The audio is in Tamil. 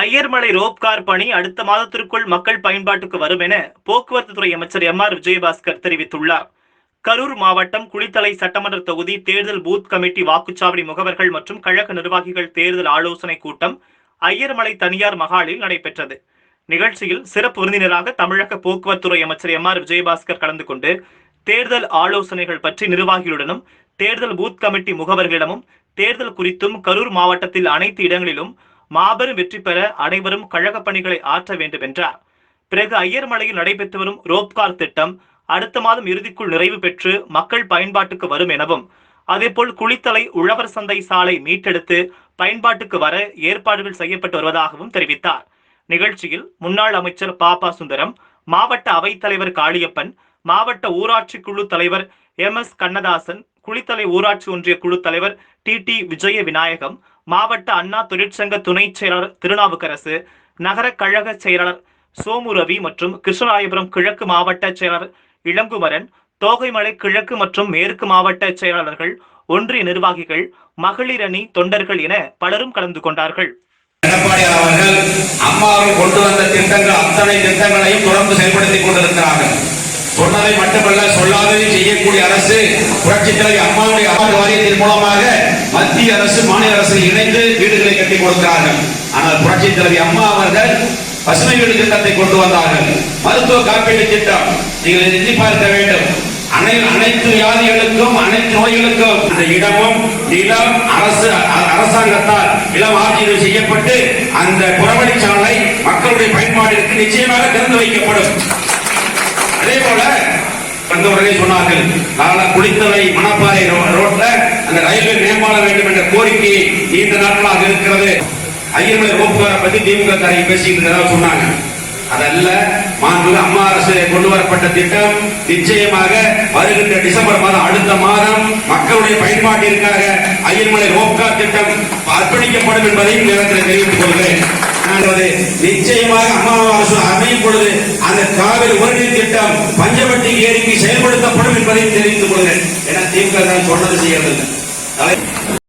ஐயர்மலை ரோப்கார் பணி அடுத்த மாதத்திற்குள் மக்கள் பயன்பாட்டுக்கு வரும் என போக்குவரத்து துறை அமைச்சர் எம் ஆர் விஜயபாஸ்கர் தெரிவித்துள்ளார். கரூர் மாவட்டம் குளித்தலை சட்டமன்ற தொகுதி தேர்தல் பூத் கமிட்டி வாக்குச்சாவடி முகவர்கள் மற்றும் கழக நிர்வாகிகள் தேர்தல் ஆலோசனை கூட்டம் ஐயர்மலை தனியார் மகாலில் நடைபெற்றது. நிகழ்ச்சியில் சிறப்பு விருந்தினராக தமிழக போக்குவரத்துறை அமைச்சர் எம் ஆர் விஜயபாஸ்கர் கலந்து கொண்டு தேர்தல் ஆலோசனைகள் பற்றி நிர்வாகிகளுடனும் தேர்தல் பூத் கமிட்டி முகவர்களிடமும் தேர்தல் குறித்தும் கரூர் மாவட்டத்தில் அனைத்து இடங்களிலும் மாபெரும் வெற்றி பெற அனைவரும் கழக பணிகளை ஆற்ற வேண்டும் என்றார். பிறகு ஐயர்மலையில் நடைபெற்று வரும் ரோப்கார் திட்டம் அடுத்த மாதம் இறுதிக்குள் நிறைவு பெற்று மக்கள் பயன்பாட்டுக்கு வரும் எனவும் அதேபோல் குளித்தலை உழவர் சந்தை சாலை மீட்டெடுத்து பயன்பாட்டுக்கு வர ஏற்பாடுகள் செய்யப்பட்டு வருவதாகவும் தெரிவித்தார். நிகழ்ச்சியில் முன்னாள் அமைச்சர் பாபா சுந்தரம் மாவட்ட அவைத்தலைவர் காளியப்பன் மாவட்ட ஊராட்சி குழு தலைவர் எம் எஸ் கண்ணதாசன் குளித்தலை ஊராட்சி ஒன்றிய குழு தலைவர் டி டி விஜய விநாயகம் மாவட்ட அண்ணா தொழிற்சங்க துணை செயலாளர் திருநாவுக்கரசு நகர கழக செயலாளர் சோமு ரவி மற்றும் கிருஷ்ணராயபுரம் கிழக்கு மாவட்ட செயலாளர் இளங்குமரன் தோகைமலை கிழக்கு மற்றும் மேற்கு மாவட்ட செயலாளர்கள் ஒன்றிய நிர்வாகிகள் மகளிர் அணி தொண்டர்கள் என பலரும் கலந்து கொண்டார்கள். எடப்பாடி அவர்கள் அம்மாவில் கொண்டு வந்த திட்டங்கள் அத்தனை திட்டங்களையும் தொடர்ந்து செயல்படுத்திக் கொண்டிருக்கிறார்கள். சொன்னதை மட்டுமல்ல சொல்லாததை செய்யக்கூடிய அரசு புரட்சித் தலைவி அம்மாவுடைய அவார்டு வாரியத்தின் மூலமாக மத்திய அரசு மாநில அரசு இணைந்து வீடுகளை கட்டிக் கொடுக்கிறார்கள். ஆனால் புரட்சி தலைவி அம்மா அவர்கள் பசுமை வீடு திட்டத்தை கொண்டு வந்தார்கள். மருத்துவ காப்பீடு திட்டம். நீங்கள் இதை எண்ணி பார்க்க வேண்டும். அனை அனைத்து வியாதிகளுக்கும் அனைத்து நோய்களுக்கும் அந்த இடமும் நிலம் அரசு அரசாங்கத்தால் இளம் ஆட்சியர் செய்யப்பட்டு அந்த புறவழிச்சாலை மக்களுடைய பயன்பாட்டிற்கு நிச்சயமாக திறந்து வைக்கப்படும். அதே போல வந்தவர்களே சொன்னார்கள் கால குளித்தலை மணப்பாறை ரோ- ரோட்ல அந்த ரயில்வே மேம்பாட வேண்டும் என்ற கோரிக்கை நீண்ட நாட்களாக இருக்கிறது. ஐயர்மலை ரோப்புகாரை பத்தி திமுக காரங்க பேசிட்டு சொன்னாங்க. அதல்ல மாண்புமிகு அம்மா அரசு கொண்டு வரப்பட்ட திட்டம் நிச்சயமாக வருகின்ற டிசம்பர் மாதம் அடுத்த மாதம் மக்களுடைய பயன்பாட்டிற்காக ஐயர்மலை ரோப்கா திட்டம் அர்ப்பணிக்கப்படும் என்பதையும் நேரத்தில் தெரிவித்துக் கொள்கிறேன். அது நிச்சயமாக அம்மா அரசு அமையும் பொழுது அந்த காவிரி உரநீர் திட்டம் பஞ்சவட்டி ஏரிக்கு செயல்படுத்தப்படும் என்பதையும் தெரிவித்துக் கொள்கிறேன். என திமுக தான் சொன்னது செய்யவில்லை I